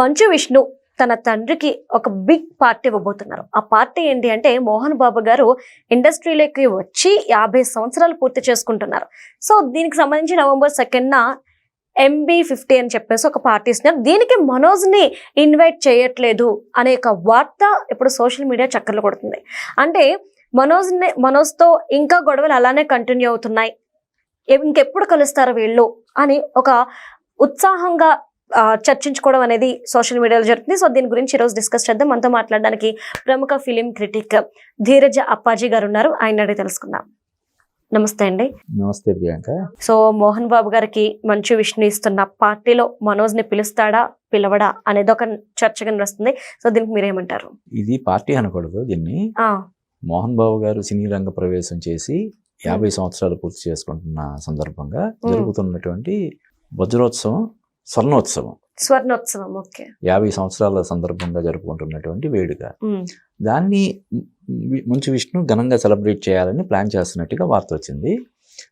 మంచు విష్ణు తన తండ్రికి ఒక బిగ్ పార్టీ ఇవ్వబోతున్నారు. ఆ పార్టీ ఏంటి అంటే మోహన్ బాబు గారు ఇండస్ట్రీలోకి వచ్చి యాభై సంవత్సరాలు పూర్తి చేసుకుంటున్నారు. సో దీనికి సంబంధించి నవంబర్ సెకండ్న ఎంబీ ఫిఫ్టీ అని చెప్పేసి ఒక పార్టీ ఇస్తున్నారు. దీనికి మనోజ్ని ఇన్వైట్ చేయట్లేదు అనే ఒక వార్త ఇప్పుడు సోషల్ మీడియా చక్కర్లు కొడుతుంది. అంటే మనోజ్ని మనోజ్తో ఇంకా గొడవలు అలానే కంటిన్యూ అవుతున్నాయి. ఇంకెప్పుడు కలుస్తారు వీళ్ళు అని ఒక ఉత్సాహంగా చర్చించుకోవడం అనేది సోషల్ మీడియాలో జరుగుతుంది. సో దీని గురించి ఈరోజు డిస్కస్ చేద్దాం. మనతో మాట్లాడడానికి ప్రముఖ ఫిలిం క్రిటిక్ ధీరజ అప్పాజీ గారు ఉన్నారు. ఆయన అడిగి తెలుసుకుందాం. నమస్తే అండి. నమస్తే ప్రియాంక. సో మోహన్ బాబు గారికి మంచు విష్ణు ఇస్తున్న పార్టీలో మనోజ్ని పిలుస్తాడా పిలవడా అనేది ఒక చర్చగా నడుస్తుంది. సో దీనికి మీరేమంటారు? ఇది పార్టీ అనకూడదు దీన్ని. ఆ, మోహన్ బాబు గారు సినీ రంగ ప్రవేశం చేసి యాభై సంవత్సరాలు పూర్తి చేసుకుంటున్న సందర్భంగా జరుగుతున్నటువంటి వజ్రోత్సవం స్వర్ణోత్సవం. స్వర్ణోత్సవం ఓకే. యాభై సంవత్సరాల సందర్భంగా జరుపుకుంటున్నటువంటి వేడుక. దాన్ని మంచు విష్ణు ఘనంగా సెలబ్రేట్ చేయాలని ప్లాన్ చేస్తున్నట్టుగా వార్త వచ్చింది.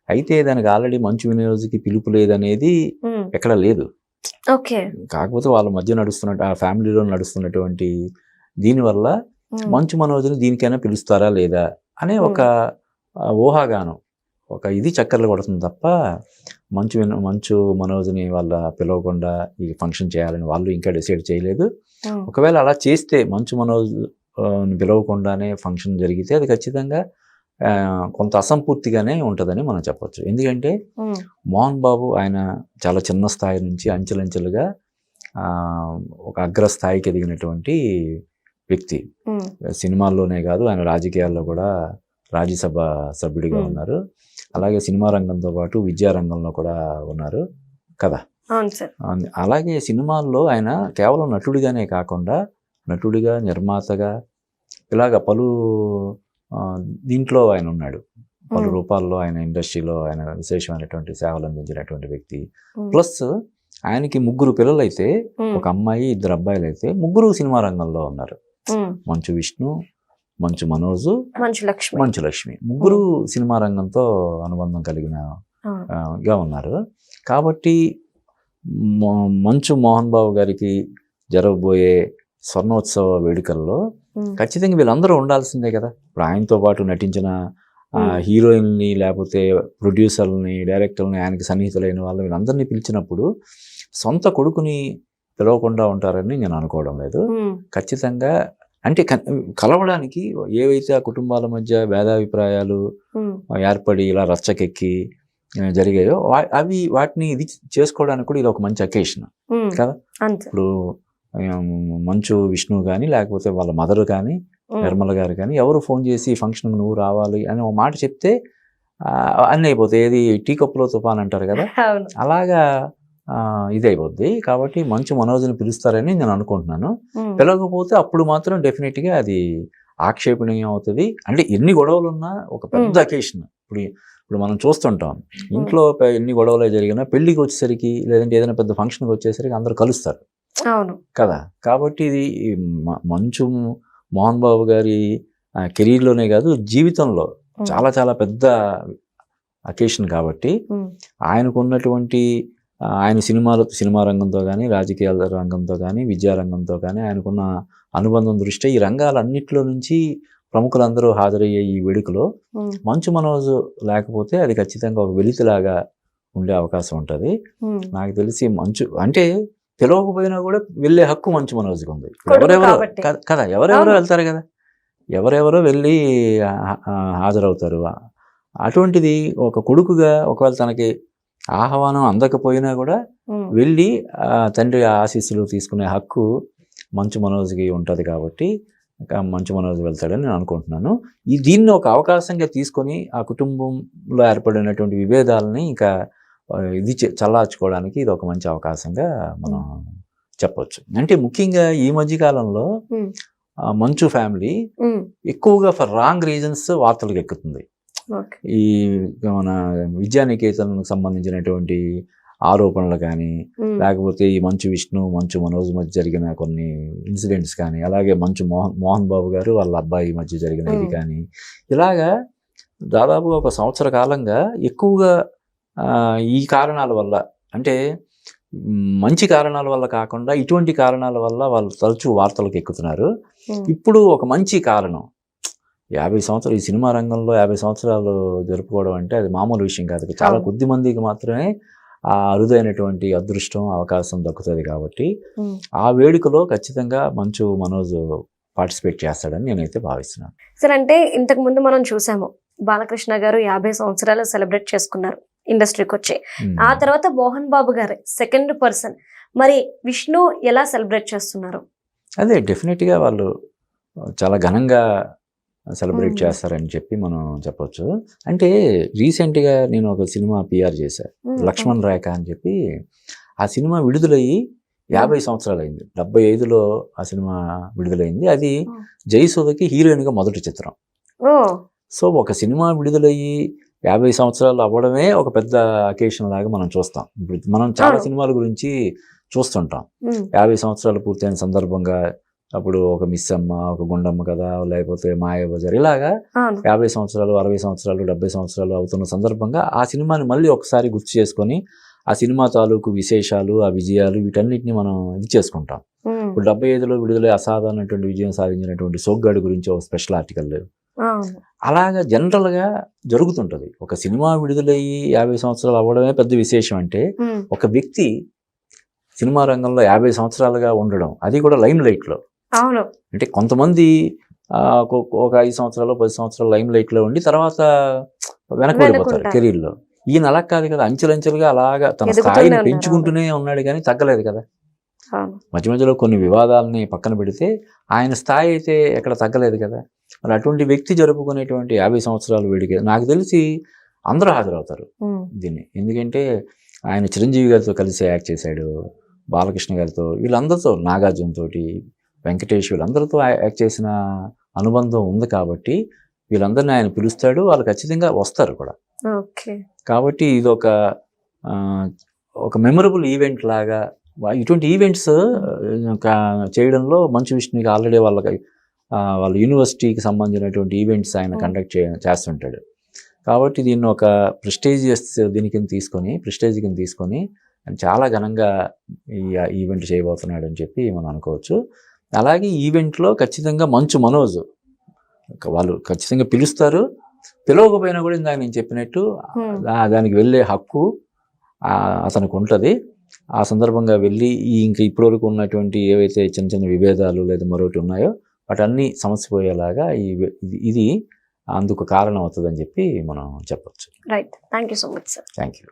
అయితే దానికి ఆల్రెడీ మంచు వినియోజకి పిలుపు లేదనేది ఎక్కడ లేదు. ఓకే. కాకపోతే వాళ్ళ మధ్య నడుస్తున్నట్టు ఆ ఫ్యామిలీలో నడుస్తున్నటువంటి దీనివల్ల మంచు మనోజ్ని దీనికైనా పిలుస్తారా లేదా అనే ఒక ఊహాగానం ఒక ఇది చక్కర్లు కొడుతుంది తప్ప మంచు మంచు మనోజ్ని వాళ్ళ పిలవకుండా ఈ ఫంక్షన్ చేయాలని వాళ్ళు ఇంకా డిసైడ్ చేయలేదు. ఒకవేళ అలా చేస్తే మంచు మనోజ్ పిలవకుండానే ఫంక్షన్ జరిగితే అది ఖచ్చితంగా కొంత అసంపూర్తిగానే ఉంటుందని మనం చెప్పొచ్చు. ఎందుకంటే మోహన్ బాబు ఆయన చాలా చిన్న స్థాయి నుంచి అంచెలంచెలుగా ఆ, ఒక అగ్రస్థాయికి ఎదిగినటువంటి వ్యక్తి. సినిమాల్లోనే కాదు ఆయన రాజకీయాల్లో కూడా రాజ్యసభ సభ్యుడిగా. ఉన్నారు. అలాగే సినిమా రంగంతో పాటు విద్యా రంగంలో కూడా ఉన్నారు. కదా? అలాగే సినిమాల్లో ఆయన కేవలం నటుడిగానే కాకుండా నటుడిగా నిర్మాతగా ఇలాగ పలు దీంట్లో ఆయన ఉన్నాడు. పలు రూపాల్లో ఆయన ఇండస్ట్రీలో ఆయన విశేషమైనటువంటి సేవలు అందించినటువంటి వ్యక్తి. ప్లస్ ఆయనకి ముగ్గురు పిల్లలు అయితే ఒక అమ్మాయి ఇద్దరు అబ్బాయిలు అయితే ముగ్గురు సినిమా రంగంలో ఉన్నారు. మంచు విష్ణు మంచు మనోజు మంచు లక్ష్మి. మంచు లక్ష్మి. ముగ్గురు సినిమా రంగంతో అనుబంధం కలిగిన గా ఉన్నారు. కాబట్టి మంచు మోహన్ బాబు గారికి జరగబోయే స్వర్ణోత్సవ వేడుకల్లో ఖచ్చితంగా వీళ్ళందరూ ఉండాల్సిందే కదా. ఇప్పుడు ఆయనతో పాటు నటించిన. హీరోయిన్ని లేకపోతే ప్రొడ్యూసర్ని డైరెక్టర్ని ఆయనకి సన్నిహితులైన వాళ్ళు వీళ్ళందరినీ పిలిచినప్పుడు సొంత కొడుకుని పిలవకుండా ఉంటారని నేను అనుకోవడం లేదు. ఖచ్చితంగా అంటే కలవడానికి ఏవైతే ఆ కుటుంబాల మధ్య భేదాభిప్రాయాలు ఏర్పడి ఇలా రచ్చకెక్కి జరిగాయో అవి వాటిని ఇది చేసుకోవడానికి కూడా ఇది ఒక మంచి అకేషన్ కదా? ఇప్పుడు మంచు విష్ణు కానీ లేకపోతే వాళ్ళ మదర్ కానీ నిర్మల గారు కానీ ఎవరు ఫోన్ చేసి ఫంక్షన్ నువ్వు రావాలి అని ఒక మాట చెప్తే అన్నీ అయిపోతాయి. ఏది టీ కప్పులో తుఫాన్ అంటారు కదా? అలాగా ఆ, ఇది అయిపోద్ది కాబట్టి మంచు మనోజ్ని పిలుస్తారని నేను అనుకుంటున్నాను. పిలవకపోతే అప్పుడు మాత్రం డెఫినెట్గా అది ఆక్షేపణీయం అవుతుంది. అంటే ఎన్ని గొడవలు ఉన్నా ఒక పెద్ద. అకేషన్ ఇప్పుడు ఇప్పుడు మనం చూస్తుంటాం. ఇంట్లో ఎన్ని గొడవలు జరిగినా పెళ్ళికి వచ్చేసరికి లేదంటే ఏదైనా పెద్ద ఫంక్షన్కి వచ్చేసరికి అందరూ కలుస్తారు. అవును. కదా? కాబట్టి ఇది మంచు మోహన్ బాబు గారి కెరీర్లోనే కాదు జీవితంలో చాలా చాలా పెద్ద అకేషన్ కాబట్టి ఆయనకు ఉన్నటువంటి ఆయన సినిమాల సినిమా రంగంతో కానీ రాజకీయాల రంగంతో కానీ విద్యా రంగంతో కానీ ఆయనకున్న అనుబంధం దృష్ట్యా ఈ రంగాలన్నింటిలో నుంచి ప్రముఖులందరూ హాజరయ్యే ఈ వేడుకలో మంచు మనోజ్ లేకపోతే అది ఖచ్చితంగా ఒక వెలితిలాగా ఉండే అవకాశం ఉంటుంది. నాకు తెలిసి మంచు అంటే పిలవకపోయినా కూడా వెళ్ళే హక్కు మంచు మనోజ్కి ఉంది. ఎవరెవరో కదా ఎవరెవరో. వెళ్తారు కదా ఎవరెవరో వెళ్ళి హాజరవుతారు. అటువంటిది ఒక కొడుకుగా ఒకవేళ తనకి ఆహ్వానం అందకపోయినా కూడా వెళ్ళి ఆ, తండ్రి ఆశీస్సులు తీసుకునే హక్కు మంచు మనోజ్కి ఉంటుంది కాబట్టి మంచు మనోజ్ వెళ్తాడని నేను అనుకుంటున్నాను. ఈ దీన్ని ఒక అవకాశంగా తీసుకొని ఆ కుటుంబంలో ఏర్పడినటువంటి విభేదాలని ఇంకా ఇది చల్లార్చుకోవడానికి ఇది ఒక మంచి అవకాశంగా మనం చెప్పొచ్చు. అంటే ముఖ్యంగా ఈ మధ్య కాలంలో మంచు ఫ్యామిలీ ఎక్కువగా ఫర్ రాంగ్ రీజన్స్ వార్తలకు ఎక్కుతుంది. ఈ మన విద్యానికేతన్కు సంబంధించినటువంటి ఆరోపణలు కానీ లేకపోతే ఈ మంచు విష్ణు మంచు మనోజ్ మధ్య జరిగిన కొన్ని ఇన్సిడెంట్స్ కానీ అలాగే మంచు మోహన్ మోహన్ బాబు గారు వాళ్ళ అబ్బాయి మధ్య జరిగిన ఇది. కానీ ఇలాగా దాదాపు ఒక సంవత్సర కాలంగా ఎక్కువగా ఈ కారణాల వల్ల అంటే మంచి కారణాల వల్ల కాకుండా ఇటువంటి కారణాల వల్ల వాళ్ళు తరచూ వార్తలకు ఎక్కుతున్నారు. ఇప్పుడు ఒక మంచి కారణం యాభై సంవత్సరాలు ఈ సినిమా రంగంలో యాభై సంవత్సరాలు జరుపుకోవడం అంటే అది మామూలు విషయం కాదు చాలా. కొద్ది మందికి మాత్రమే ఆ అరుదైనటువంటి అదృష్టం అవకాశం దక్కుతుంది కాబట్టి. ఆ వేడుకలో ఖచ్చితంగా మంచు మనోజ్ పార్టిసిపేట్ చేస్తాడని నేనైతే భావిస్తున్నాను సార్ అంటే ఇంతకు ముందు మనం చూసాము బాలకృష్ణ గారు యాభై సంవత్సరాలు సెలబ్రేట్ చేసుకున్నారు ఇండస్ట్రీకి వచ్చి. ఆ తర్వాత మోహన్ బాబు గారు సెకండ్ పర్సన్ మరి విష్ణు ఎలా సెలబ్రేట్ చేస్తున్నారు అదే డెఫినెట్గా వాళ్ళు చాలా ఘనంగా సెలబ్రేట్. చేస్తారని చెప్పి మనం చెప్పొచ్చు. అంటే రీసెంట్గా నేను ఒక సినిమా పిఆర్ చేశాను లక్ష్మణ్ రేఖ అని చెప్పి ఆ సినిమా విడుదలయ్యి యాభై సంవత్సరాలు అయింది డెబ్బై ఐదులో ఆ సినిమా విడుదలైంది. అది. జయసుధకి హీరోయిన్గా మొదటి చిత్రం. సో ఒక సినిమా విడుదలయ్యి యాభై సంవత్సరాలు అవ్వడమే ఒక పెద్ద అకేషన్ లాగా మనం చూస్తాం. ఇప్పుడు మనం చాలా. సినిమాల గురించి చూస్తుంటాం. యాభై సంవత్సరాలు పూర్తయిన సందర్భంగా అప్పుడు ఒక మిస్ అమ్మ ఒక గుండమ్మ కథ లేకపోతే మాయాబజార్ ఇలాగా యాభై సంవత్సరాలు అరవై సంవత్సరాలు డెబ్బై సంవత్సరాలు అవుతున్న సందర్భంగా ఆ సినిమాని మళ్ళీ ఒకసారి గుర్తు చేసుకొని ఆ సినిమా తాలూకు విశేషాలు ఆ విజయాలు వీటన్నిటిని మనం ఇది చేసుకుంటాం. ఇప్పుడు డెబ్బై ఐదులో విడుదలై అసాధారణటువంటి విజయం సాధించినటువంటి సోగ్గాడి గురించి ఒక స్పెషల్ ఆర్టికల్ అవును. అలాగా జనరల్గా జరుగుతుంటుంది. ఒక సినిమా విడుదలయ్యి యాభై సంవత్సరాలు అవ్వడమే పెద్ద విశేషం అంటే ఒక వ్యక్తి సినిమా రంగంలో యాభై సంవత్సరాలుగా ఉండడం అది కూడా లైమ్ లైట్లో. అవును. అంటే కొంతమంది ఆ, ఒక- ఐదు సంవత్సరాలు పది సంవత్సరాలు లైమ్ లైట్లో ఉండి తర్వాత వెనక్కి వెళ్ళిపోతారు వెనక్కుంటారు. కెరీర్లో. ఈయన అలా కాదు కదా అంచెలంచెలుగా అలాగా తన స్థాయిని. పెంచుకుంటూనే ఉన్నాడు కానీ తగ్గలేదు కదా. మధ్య మధ్యలో కొన్ని వివాదాలని పక్కన పెడితే ఆయన స్థాయి అయితే ఎక్కడ తగ్గలేదు కదా. మరి అటువంటి వ్యక్తి జరుపుకునేటువంటి యాభై సంవత్సరాలు వేడిక నాకు తెలిసి అందరూ హాజరవుతారు దీన్ని. ఎందుకంటే ఆయన చిరంజీవి గారితో కలిసి యాక్ట్ చేశాడు బాలకృష్ణ గారితో వీళ్ళందరితో నాగార్జున తోటి వెంకటేష్ వీళ్ళందరితో యాక్ట్ చేసిన అనుబంధం ఉంది కాబట్టి వీళ్ళందరినీ ఆయన పిలుస్తాడు. వాళ్ళు ఖచ్చితంగా వస్తారు కూడా. ఓకే. కాబట్టి ఇది ఒక ఒక మెమరబుల్ ఈవెంట్ లాగా ఇటువంటి ఈవెంట్స్ చేయడంలో మంచు విష్ణుకి ఆల్రెడీ వాళ్ళకి వాళ్ళ యూనివర్సిటీకి సంబంధించినటువంటి ఈవెంట్స్ ఆయన. కండక్ట్ చే చేస్తుంటాడు. కాబట్టి దీన్ని ఒక ప్రెస్టేజియస్ దీని కింద తీసుకొని ప్రెస్టేజ్ కింద తీసుకొని చాలా ఘనంగా ఈ ఈవెంట్ చేయబోతున్నాడు అని చెప్పి మనం అనుకోవచ్చు. అలాగే ఈవెంట్లో ఖచ్చితంగా మంచు మనోజ్. వాళ్ళు ఖచ్చితంగా పిలుస్తారు. పిలవకపోయినా కూడా ఇందాక నేను చెప్పినట్టు దానికి వెళ్ళే హక్కు అతనికి ఉంటుంది. ఆ సందర్భంగా వెళ్ళి ఈ ఇంకా ఇప్పటివరకు ఉన్నటువంటి ఏవైతే చిన్న చిన్న విభేదాలు లేదా మరొకటి ఉన్నాయో వాటన్నీ సమసిపోయేలాగా ఈ ఇది- ఇది అందుకు కారణం అవుతుందని చెప్పి మనం చెప్పొచ్చు. Right thank you so much sir thank you